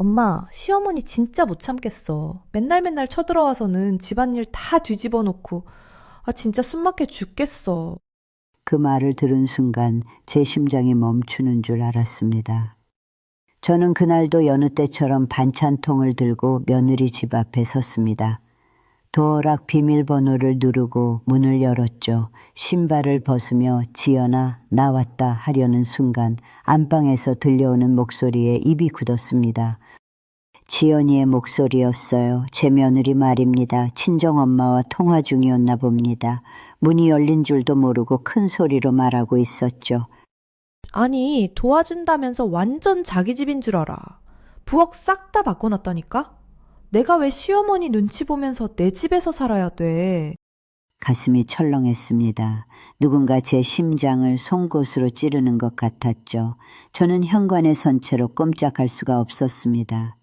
엄마, 시어머니 진짜 못 참겠어. 맨날 맨날 쳐들어와서는 집안일 다 뒤집어 놓고, 아, 진짜 숨 막혀 죽겠어. 그 말을 들은 순간 제 심장이 멈추는 줄 알았습니다. 저는 그날도 여느 때처럼 반찬통을 들고 며느리 집 앞에 섰습니다. 도어락 비밀번호를 누르고 문을 열었죠. 신발을 벗으며 지연아 나왔다 하려는 순간 안방에서 들려오는 목소리에 입이 굳었습니다. 지연이의 목소리였어요. 제 며느리 말입니다. 친정엄마와 통화 중이었나 봅니다. 문이 열린 줄도 모르고 큰 소리로 말하고 있었죠. 아니, 도와준다면서 완전 자기 집인 줄 알아. 부엌 싹 다 바꿔놨다니까? 내가 왜 시어머니 눈치 보면서 내 집에서 살아야 돼? 가슴이 철렁했습니다. 누군가 제 심장을 송곳으로 찌르는 것 같았죠. 저는 현관에 선 채로 꼼짝할 수가 없었습니다.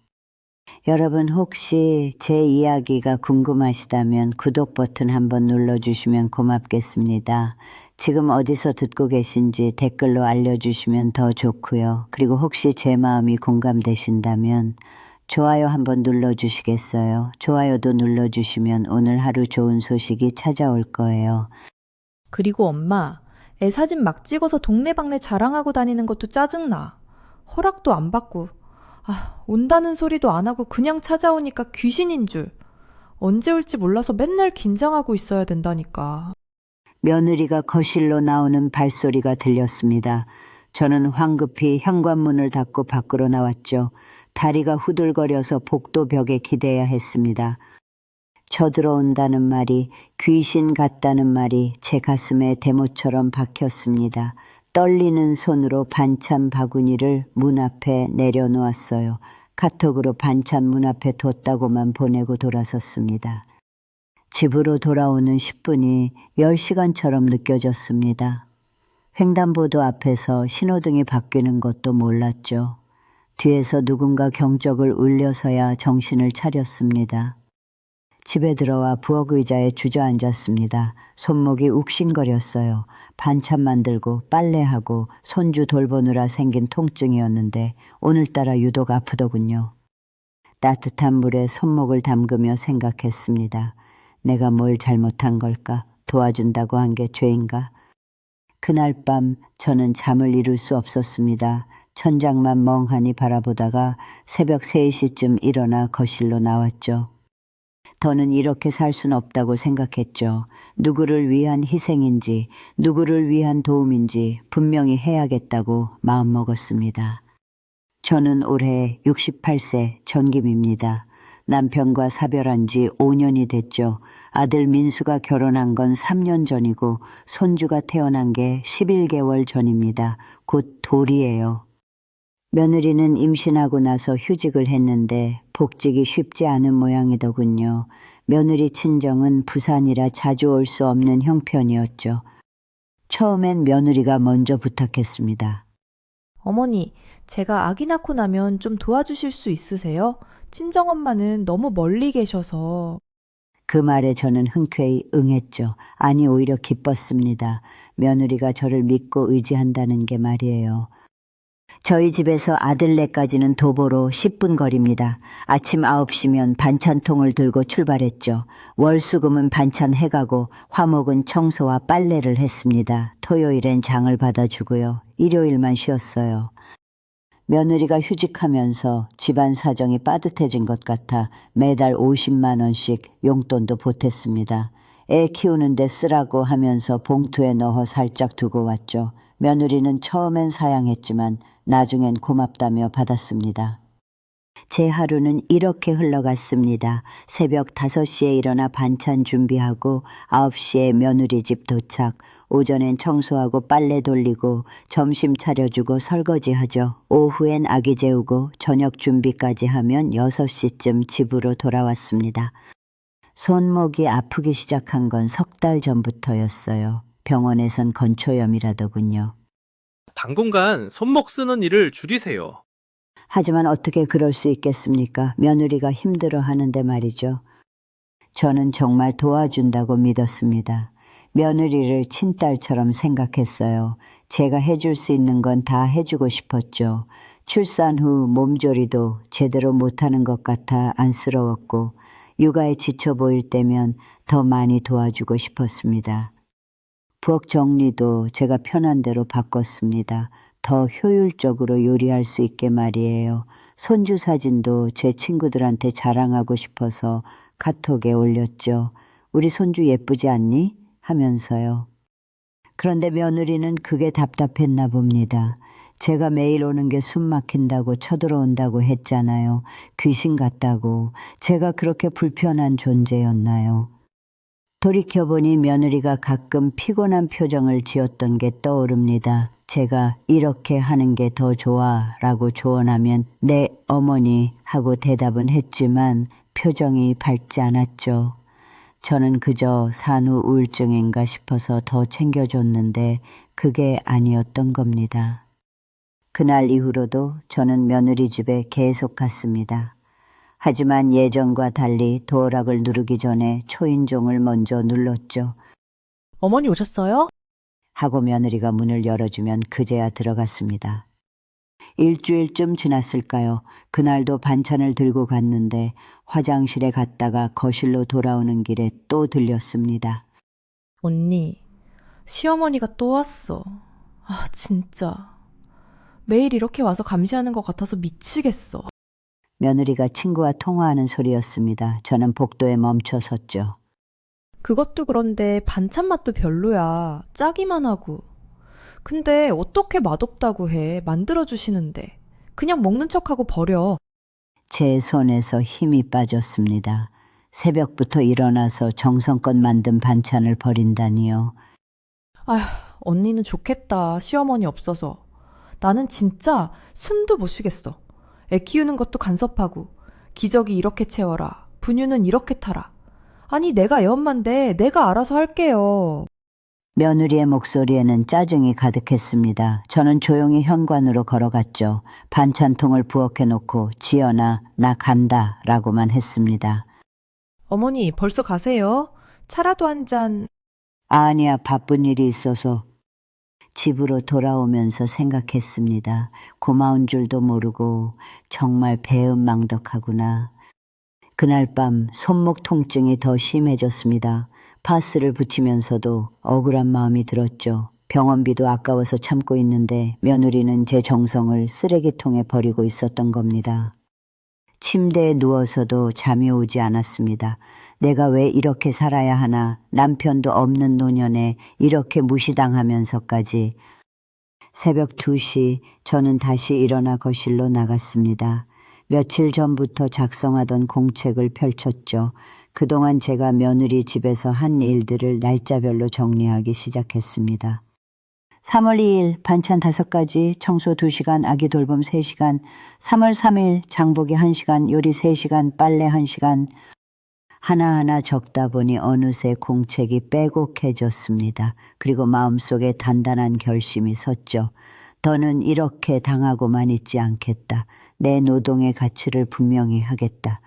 여러분 혹시 제 이야기가 궁금하시다면 구독 버튼 한번 눌러주시면 고맙겠습니다. 지금 어디서 듣고 계신지 댓글로 알려주시면 더 좋고요. 그리고 혹시 제 마음이 공감되신다면 좋아요 한번 눌러주시겠어요? 좋아요도 눌러주시면 오늘 하루 좋은 소식이 찾아올 거예요. 그리고 엄마, 애 사진 막 찍어서 동네방네 자랑하고 다니는 것도 짜증나. 허락도 안 받고. 아, 온다는 소리도 안 하고 그냥 찾아오니까 귀신인 줄. 언제 올지 몰라서 맨날 긴장하고 있어야 된다니까. 며느리가 거실로 나오는 발소리가 들렸습니다. 저는 황급히 현관문을 닫고 밖으로 나왔죠. 다리가 후들거려서 복도 벽에 기대야 했습니다. 쳐들어온다는 말이 귀신 같다는 말이 제 가슴에 대모처럼 박혔습니다. 떨리는 손으로 반찬 바구니를 문 앞에 내려놓았어요. 카톡으로 반찬 문 앞에 뒀다고만 보내고 돌아섰습니다. 집으로 돌아오는 10분이 10시간처럼 느껴졌습니다. 횡단보도 앞에서 신호등이 바뀌는 것도 몰랐죠. 뒤에서 누군가 경적을 울려서야 정신을 차렸습니다. 집에 들어와 부엌 의자에 주저앉았습니다. 손목이 욱신거렸어요. 반찬 만들고 빨래하고 손주 돌보느라 생긴 통증이었는데 오늘따라 유독 아프더군요. 따뜻한 물에 손목을 담그며 생각했습니다. 내가 뭘 잘못한 걸까? 도와준다고 한 게 죄인가? 그날 밤 저는 잠을 이룰 수 없었습니다. 천장만 멍하니 바라보다가 새벽 3시쯤 일어나 거실로 나왔죠. 더는 이렇게 살 순 없다고 생각했죠. 누구를 위한 희생인지, 누구를 위한 도움인지 분명히 해야겠다고 마음먹었습니다. 저는 올해 68세 전김입니다. 남편과 사별한 지 5년이 됐죠. 아들 민수가 결혼한 건 3년 전이고 손주가 태어난 게 11개월 전입니다. 곧 돌이에요. 며느리는 임신하고 나서 휴직을 했는데 복직이 쉽지 않은 모양이더군요. 며느리 친정은 부산이라 자주 올 수 없는 형편이었죠. 처음엔 며느리가 먼저 부탁했습니다. 어머니, 제가 아기 낳고 나면 좀 도와주실 수 있으세요? 친정엄마는 너무 멀리 계셔서. 그 말에 저는 흔쾌히 응했죠. 아니 오히려 기뻤습니다. 며느리가 저를 믿고 의지한다는 게 말이에요. 저희 집에서 아들네까지는 도보로 10분 거리입니다. 아침 9시면 반찬통을 들고 출발했죠. 월수금은 반찬 해가고 화목은 청소와 빨래를 했습니다. 토요일엔 장을 받아주고요. 일요일만 쉬었어요. 며느리가 휴직하면서 집안 사정이 빠듯해진 것 같아 매달 50만 원씩 용돈도 보탰습니다. 애 키우는데 쓰라고 하면서 봉투에 넣어 살짝 두고 왔죠. 며느리는 처음엔 사양했지만 나중엔 고맙다며 받았습니다. 제 하루는 이렇게 흘러갔습니다. 새벽 5시에 일어나 반찬 준비하고 9시에 며느리 집 도착, 오전엔 청소하고 빨래 돌리고 점심 차려주고 설거지하죠. 오후엔 아기 재우고 저녁 준비까지 하면 6시쯤 집으로 돌아왔습니다. 손목이 아프기 시작한 건 석 달 전부터였어요. 병원에선 건초염이라더군요. 당분간 손목 쓰는 일을 줄이세요. 하지만 어떻게 그럴 수 있겠습니까? 며느리가 힘들어 하는데 말이죠. 저는 정말 도와준다고 믿었습니다. 며느리를 친딸처럼 생각했어요. 제가 해줄 수 있는 건 다 해주고 싶었죠. 출산 후 몸조리도 제대로 못하는 것 같아 안쓰러웠고 육아에 지쳐 보일 때면 더 많이 도와주고 싶었습니다. 부엌 정리도 제가 편한 대로 바꿨습니다. 더 효율적으로 요리할 수 있게 말이에요. 손주 사진도 제 친구들한테 자랑하고 싶어서 카톡에 올렸죠. 우리 손주 예쁘지 않니? 하면서요. 그런데 며느리는 그게 답답했나 봅니다. 제가 매일 오는 게 숨 막힌다고 쳐들어온다고 했잖아요. 귀신 같다고. 제가 그렇게 불편한 존재였나요? 돌이켜보니 며느리가 가끔 피곤한 표정을 지었던 게 떠오릅니다. 제가 이렇게 하는 게 더 좋아 라고 조언하면 네 어머니 하고 대답은 했지만 표정이 밝지 않았죠. 저는 그저 산후 우울증인가 싶어서 더 챙겨줬는데 그게 아니었던 겁니다. 그날 이후로도 저는 며느리 집에 계속 갔습니다. 하지만 예전과 달리 도어락을 누르기 전에 초인종을 먼저 눌렀죠. 어머니 오셨어요? 하고 며느리가 문을 열어주면 그제야 들어갔습니다. 일주일쯤 지났을까요? 그날도 반찬을 들고 갔는데 화장실에 갔다가 거실로 돌아오는 길에 또 들렸습니다. 언니, 시어머니가 또 왔어. 아, 진짜. 매일 이렇게 와서 감시하는 것 같아서 미치겠어. 며느리가 친구와 통화하는 소리였습니다. 저는 복도에 멈춰 섰죠. 그것도 그런데 반찬 맛도 별로야. 짜기만 하고. 근데 어떻게 맛없다고 해. 만들어주시는데. 그냥 먹는 척하고 버려. 제 손에서 힘이 빠졌습니다. 새벽부터 일어나서 정성껏 만든 반찬을 버린다니요. 아휴, 언니는 좋겠다. 시어머니 없어서. 나는 진짜 숨도 못 쉬겠어. 애 키우는 것도 간섭하고, 기저귀 이렇게 채워라. 분유는 이렇게 타라. 아니, 내가 애 엄마인데 내가 알아서 할게요. 며느리의 목소리에는 짜증이 가득했습니다. 저는 조용히 현관으로 걸어갔죠. 반찬통을 부엌에 놓고 지연아, 나 간다 라고만 했습니다. 어머니, 벌써 가세요? 차라도 한 잔. 아니야, 바쁜 일이 있어서 집으로 돌아오면서 생각했습니다. 고마운 줄도 모르고 정말 배은망덕하구나. 그날 밤 손목 통증이 더 심해졌습니다. 파스를 붙이면서도 억울한 마음이 들었죠. 병원비도 아까워서 참고 있는데 며느리는 제 정성을 쓰레기통에 버리고 있었던 겁니다. 침대에 누워서도 잠이 오지 않았습니다. 내가 왜 이렇게 살아야 하나 남편도 없는 노년에 이렇게 무시당하면서까지 새벽 2시 저는 다시 일어나 거실로 나갔습니다. 며칠 전부터 작성하던 공책을 펼쳤죠. 그동안 제가 며느리 집에서 한 일들을 날짜별로 정리하기 시작했습니다. 3월 2일 반찬 5가지, 청소 2시간, 아기 돌봄 3시간, 3월 3일 장보기 1시간, 요리 3시간, 빨래 1시간, 하나하나 적다 보니 어느새 공책이 빼곡해졌습니다. 그리고 마음속에 단단한 결심이 섰죠. 더는 이렇게 당하고만 있지 않겠다. 내 노동의 가치를 분명히 하겠다.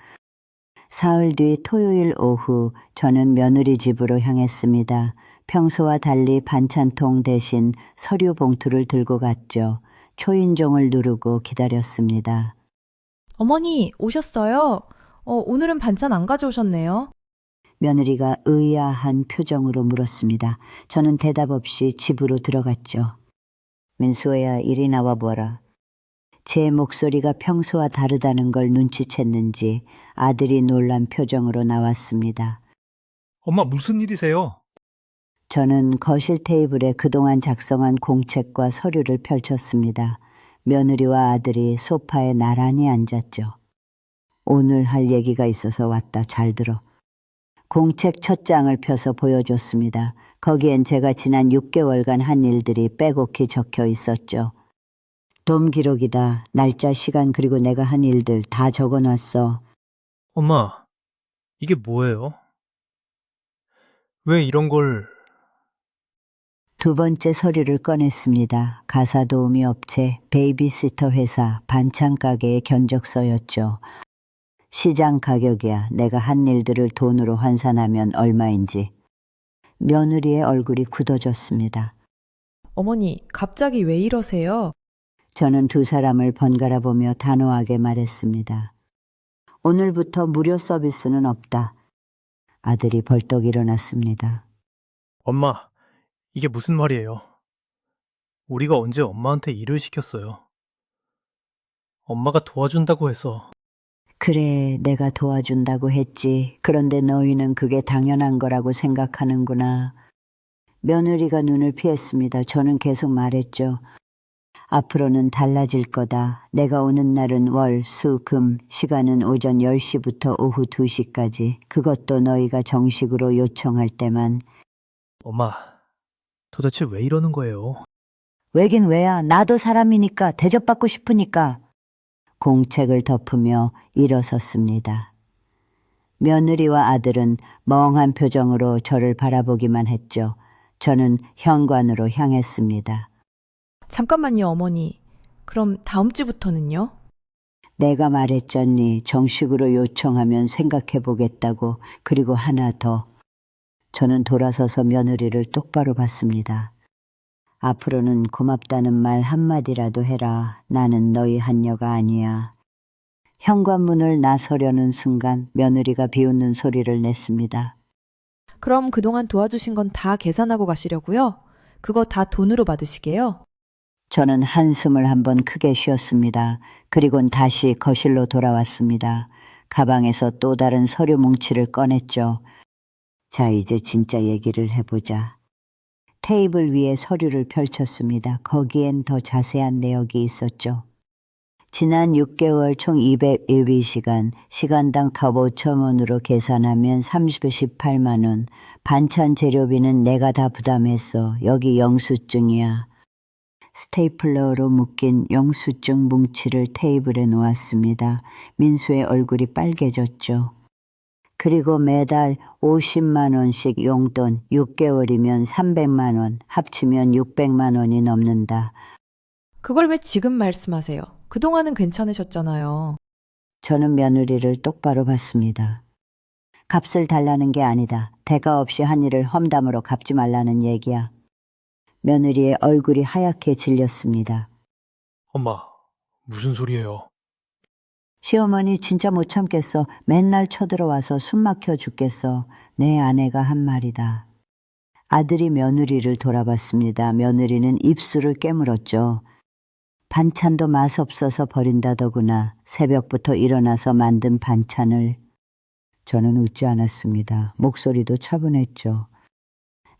사흘 뒤 토요일 오후 저는 며느리 집으로 향했습니다. 평소와 달리 반찬통 대신 서류 봉투를 들고 갔죠. 초인종을 누르고 기다렸습니다. 어머니, 오셨어요? 어, 오늘은 반찬 안 가져오셨네요. 며느리가 의아한 표정으로 물었습니다. 저는 대답 없이 집으로 들어갔죠. 민수야, 이리 나와 보라. 제 목소리가 평소와 다르다는 걸 눈치챘는지 아들이 놀란 표정으로 나왔습니다. 엄마 무슨 일이세요? 저는 거실 테이블에 그동안 작성한 공책과 서류를 펼쳤습니다. 며느리와 아들이 소파에 나란히 앉았죠. 오늘 할 얘기가 있어서 왔다. 잘 들어. 공책 첫 장을 펴서 보여줬습니다. 거기엔 제가 지난 6개월간 한 일들이 빼곡히 적혀 있었죠. 돔 기록이다. 날짜, 시간, 그리고 내가 한 일들 다 적어 놨어. 엄마, 이게 뭐예요? 왜 이런 걸... 두 번째 서류를 꺼냈습니다. 가사 도우미 업체, 베이비시터 회사, 반찬 가게의 견적서였죠. 시장 가격이야. 내가 한 일들을 돈으로 환산하면 얼마인지. 며느리의 얼굴이 굳어졌습니다. 어머니, 갑자기 왜 이러세요? 저는 두 사람을 번갈아 보며 단호하게 말했습니다. 오늘부터 무료 서비스는 없다. 아들이 벌떡 일어났습니다. 엄마, 이게 무슨 말이에요? 우리가 언제 엄마한테 일을 시켰어요? 엄마가 도와준다고 해서 그래, 내가 도와준다고 했지. 그런데 너희는 그게 당연한 거라고 생각하는구나. 며느리가 눈을 피했습니다. 저는 계속 말했죠. 앞으로는 달라질 거다. 내가 오는 날은 월, 수, 금, 시간은 오전 10시부터 오후 2시까지. 그것도 너희가 정식으로 요청할 때만. 엄마, 도대체 왜 이러는 거예요? 왜긴 왜야. 나도 사람이니까, 대접받고 싶으니까. 공책을 덮으며 일어섰습니다. 며느리와 아들은 멍한 표정으로 저를 바라보기만 했죠. 저는 현관으로 향했습니다. 잠깐만요, 어머니. 그럼 다음 주부터는요? 내가 말했잖니 정식으로 요청하면 생각해 보겠다고 그리고 하나 더. 저는 돌아서서 며느리를 똑바로 봤습니다. 앞으로는 고맙다는 말 한마디라도 해라. 나는 너희 한녀가 아니야. 현관문을 나서려는 순간 며느리가 비웃는 소리를 냈습니다. 그럼 그동안 도와주신 건 다 계산하고 가시려고요? 그거 다 돈으로 받으시게요? 저는 한숨을 한번 크게 쉬었습니다. 그리곤 다시 거실로 돌아왔습니다. 가방에서 또 다른 서류 뭉치를 꺼냈죠. 자, 이제 진짜 얘기를 해보자. 테이블 위에 서류를 펼쳤습니다. 거기엔 더 자세한 내역이 있었죠. 지난 6개월 총 201비 시간, 시간당 값 5천원으로 계산하면 3018만원. 반찬 재료비는 내가 다 부담했어. 여기 영수증이야. 스테이플러로 묶인 영수증 뭉치를 테이블에 놓았습니다. 민수의 얼굴이 빨개졌죠. 그리고 매달 50만 원씩 용돈 6개월이면 300만 원, 합치면 600만 원이 넘는다. 그걸 왜 지금 말씀하세요? 그동안은 괜찮으셨잖아요. 저는 며느리를 똑바로 봤습니다. 값을 달라는 게 아니다. 대가 없이 한 일을 험담으로 갚지 말라는 얘기야. 며느리의 얼굴이 하얗게 질렸습니다. 엄마, 무슨 소리예요? 시어머니 진짜 못 참겠어. 맨날 쳐들어와서 숨 막혀 죽겠어. 내 아내가 한 말이다. 아들이 며느리를 돌아봤습니다. 며느리는 입술을 깨물었죠. 반찬도 맛없어서 버린다더구나. 새벽부터 일어나서 만든 반찬을. 저는 웃지 않았습니다. 목소리도 차분했죠.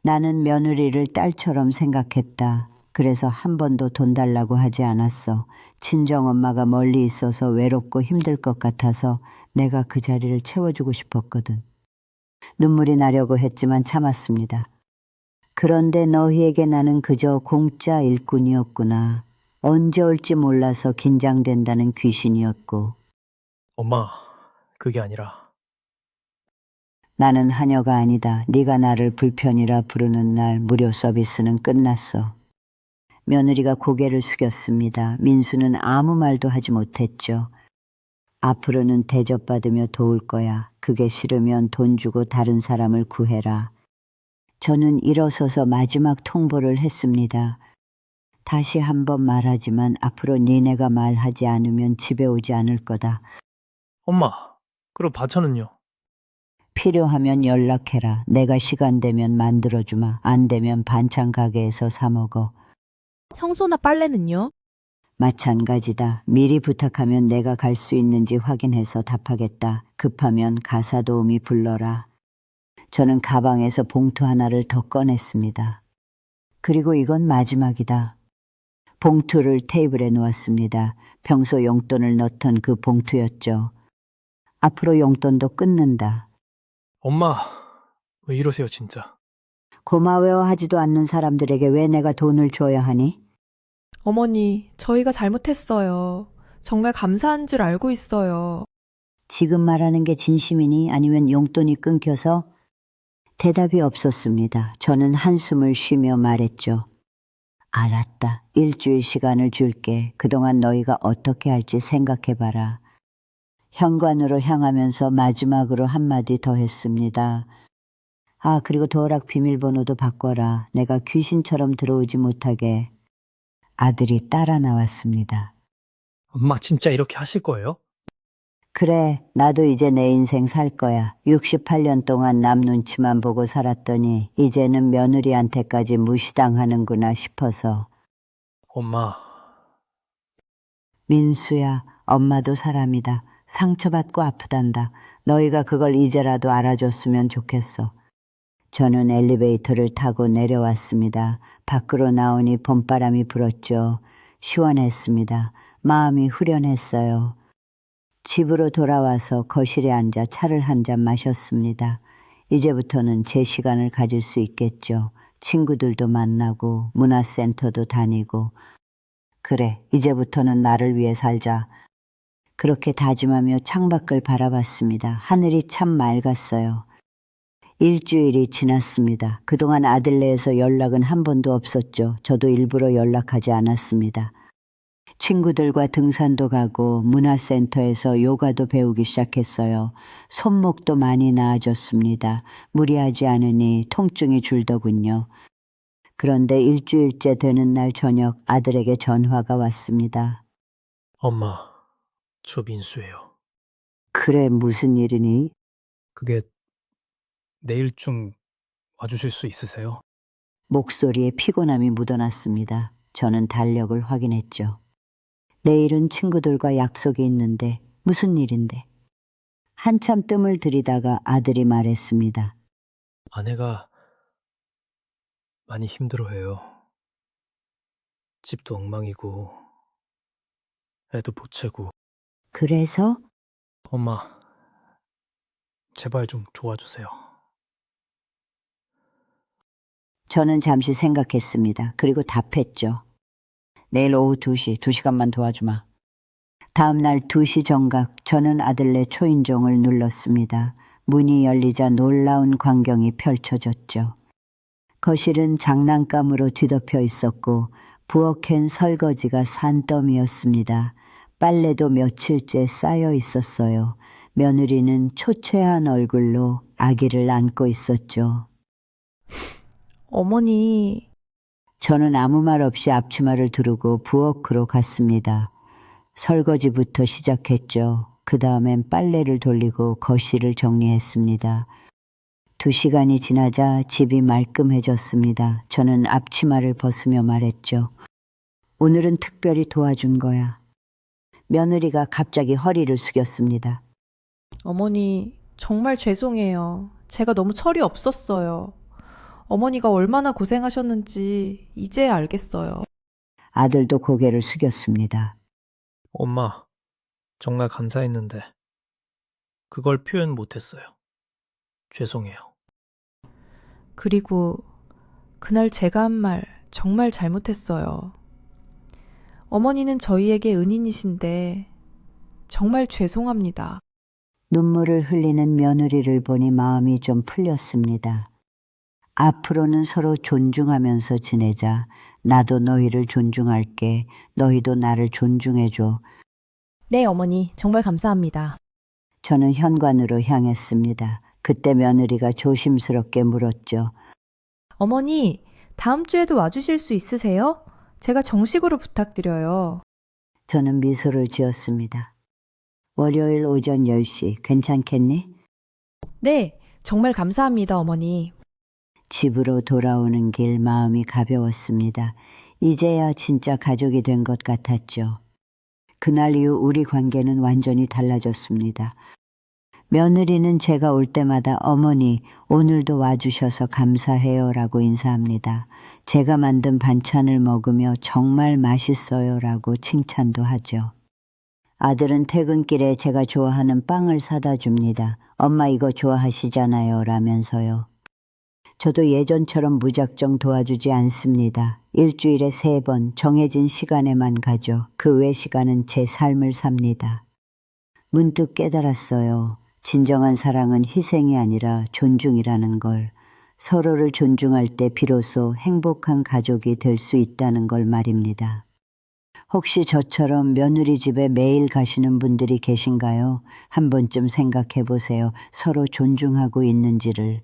나는 며느리를 딸처럼 생각했다. 그래서 한 번도 돈 달라고 하지 않았어. 친정엄마가 멀리 있어서 외롭고 힘들 것 같아서 내가 그 자리를 채워주고 싶었거든. 눈물이 나려고 했지만 참았습니다. 그런데 너희에게 나는 그저 공짜 일꾼이었구나. 언제 올지 몰라서 긴장된다는 귀신이었고 엄마, 그게 아니라 나는 하녀가 아니다. 네가 나를 불편이라 부르는 날 무료 서비스는 끝났어. 며느리가 고개를 숙였습니다. 민수는 아무 말도 하지 못했죠. 앞으로는 대접받으며 도울 거야. 그게 싫으면 돈 주고 다른 사람을 구해라. 저는 일어서서 마지막 통보를 했습니다. 다시 한번 말하지만 앞으로 니네가 말하지 않으면 집에 오지 않을 거다. 엄마, 그럼 반찬은요? 필요하면 연락해라. 내가 시간 되면 만들어주마. 안 되면 반찬 가게에서 사 먹어. 청소나 빨래는요? 마찬가지다. 미리 부탁하면 내가 갈 수 있는지 확인해서 답하겠다. 급하면 가사 도우미 불러라. 저는 가방에서 봉투 하나를 더 꺼냈습니다. 그리고 이건 마지막이다. 봉투를 테이블에 놓았습니다. 평소 용돈을 넣던 그 봉투였죠. 앞으로 용돈도 끊는다. 엄마, 왜 이러세요, 진짜? 고마워하지도 않는 사람들에게 왜 내가 돈을 줘야 하니? 어머니, 저희가 잘못했어요. 정말 감사한 줄 알고 있어요. 지금 말하는 게 진심이니 아니면 용돈이 끊겨서? 대답이 없었습니다. 저는 한숨을 쉬며 말했죠. 알았다. 일주일 시간을 줄게. 그동안 너희가 어떻게 할지 생각해봐라. 현관으로 향하면서 마지막으로 한마디 더 했습니다. 아, 그리고 도어락 비밀번호도 바꿔라. 내가 귀신처럼 들어오지 못하게. 아들이 따라 나왔습니다. 엄마 진짜 이렇게 하실 거예요? 그래, 나도 이제 내 인생 살 거야. 68년 동안 남 눈치만 보고 살았더니 이제는 며느리한테까지 무시당하는구나 싶어서. 엄마, 민수야, 엄마도 사람이다. 상처받고 아프단다. 너희가 그걸 이제라도 알아줬으면 좋겠어. 저는 엘리베이터를 타고 내려왔습니다. 밖으로 나오니 봄바람이 불었죠. 시원했습니다. 마음이 후련했어요. 집으로 돌아와서 거실에 앉아 차를 한 잔 마셨습니다. 이제부터는 제 시간을 가질 수 있겠죠. 친구들도 만나고 문화센터도 다니고 그래, 이제부터는 나를 위해 살자. 그렇게 다짐하며 창밖을 바라봤습니다. 하늘이 참 맑았어요. 일주일이 지났습니다. 그동안 아들네에서 연락은 한 번도 없었죠. 저도 일부러 연락하지 않았습니다. 친구들과 등산도 가고 문화센터에서 요가도 배우기 시작했어요. 손목도 많이 나아졌습니다. 무리하지 않으니 통증이 줄더군요. 그런데 일주일째 되는 날 저녁 아들에게 전화가 왔습니다. 엄마, 저 민수예요. 그래, 무슨 일이니? 그게 내일쯤 와주실 수 있으세요? 목소리에 피곤함이 묻어났습니다. 저는 달력을 확인했죠. 내일은 친구들과 약속이 있는데 무슨 일인데? 한참 뜸을 들이다가 아들이 말했습니다. 아내가 많이 힘들어해요. 집도 엉망이고, 애도 보채고. 그래서 엄마, 제발 좀 도와주세요. 저는 잠시 생각했습니다. 그리고 답했죠. 내일 오후 2시, 2시간만 도와주마. 다음 날 2시 정각, 저는 아들네 초인종을 눌렀습니다. 문이 열리자 놀라운 광경이 펼쳐졌죠. 거실은 장난감으로 뒤덮여 있었고, 부엌엔 설거지가 산더미였습니다. 빨래도 며칠째 쌓여 있었어요. 며느리는 초췌한 얼굴로 아기를 안고 있었죠. 어머니, 저는 아무 말 없이 앞치마를 두르고 부엌으로 갔습니다. 설거지부터 시작했죠. 그 다음엔 빨래를 돌리고 거실을 정리했습니다. 두 시간이 지나자 집이 말끔해졌습니다. 저는 앞치마를 벗으며 말했죠. 오늘은 특별히 도와준 거야. 며느리가 갑자기 허리를 숙였습니다. 어머니, 정말 죄송해요. 제가 너무 철이 없었어요. 어머니가 얼마나 고생하셨는지 이제 알겠어요. 아들도 고개를 숙였습니다. 엄마, 정말 감사했는데, 그걸 표현 못했어요. 죄송해요. 그리고 그날 제가 한 말 정말 잘못했어요. 어머니는 저희에게 은인이신데 정말 죄송합니다. 눈물을 흘리는 며느리를 보니 마음이 좀 풀렸습니다. 앞으로는 서로 존중하면서 지내자. 나도 너희를 존중할게. 너희도 나를 존중해줘. 네, 어머니. 정말 감사합니다. 저는 현관으로 향했습니다. 그때 며느리가 조심스럽게 물었죠. 어머니, 다음 주에도 와주실 수 있으세요? 제가 정식으로 부탁드려요. 저는 미소를 지었습니다. 월요일 오전 10시 괜찮겠니? 네, 정말 감사합니다, 어머니. 집으로 돌아오는 길 마음이 가벼웠습니다. 이제야 진짜 가족이 된 것 같았죠. 그날 이후 우리 관계는 완전히 달라졌습니다. 며느리는 제가 올 때마다 어머니, 오늘도 와주셔서 감사해요 라고 인사합니다. 제가 만든 반찬을 먹으며 정말 맛있어요 라고 칭찬도 하죠. 아들은 퇴근길에 제가 좋아하는 빵을 사다 줍니다. 엄마 이거 좋아하시잖아요 라면서요. 저도 예전처럼 무작정 도와주지 않습니다. 일주일에 세 번 정해진 시간에만 가죠. 그 외 시간은 제 삶을 삽니다. 문득 깨달았어요. 진정한 사랑은 희생이 아니라 존중이라는 걸. 서로를 존중할 때 비로소 행복한 가족이 될 수 있다는 걸 말입니다. 혹시 저처럼 며느리 집에 매일 가시는 분들이 계신가요? 한 번쯤 생각해 보세요. 서로 존중하고 있는지를.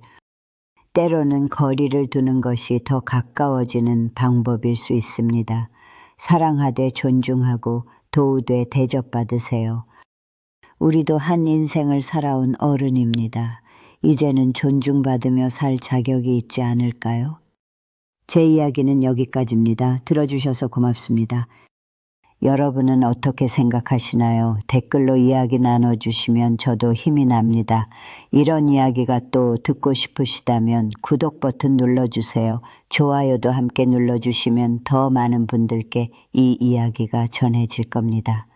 때로는 거리를 두는 것이 더 가까워지는 방법일 수 있습니다. 사랑하되 존중하고 도우되 대접받으세요. 우리도 한 인생을 살아온 어른입니다. 이제는 존중받으며 살 자격이 있지 않을까요? 제 이야기는 여기까지입니다. 들어주셔서 고맙습니다. 여러분은 어떻게 생각하시나요? 댓글로 이야기 나눠주시면 저도 힘이 납니다. 이런 이야기가 또 듣고 싶으시다면 구독 버튼 눌러주세요. 좋아요도 함께 눌러주시면 더 많은 분들께 이 이야기가 전해질 겁니다.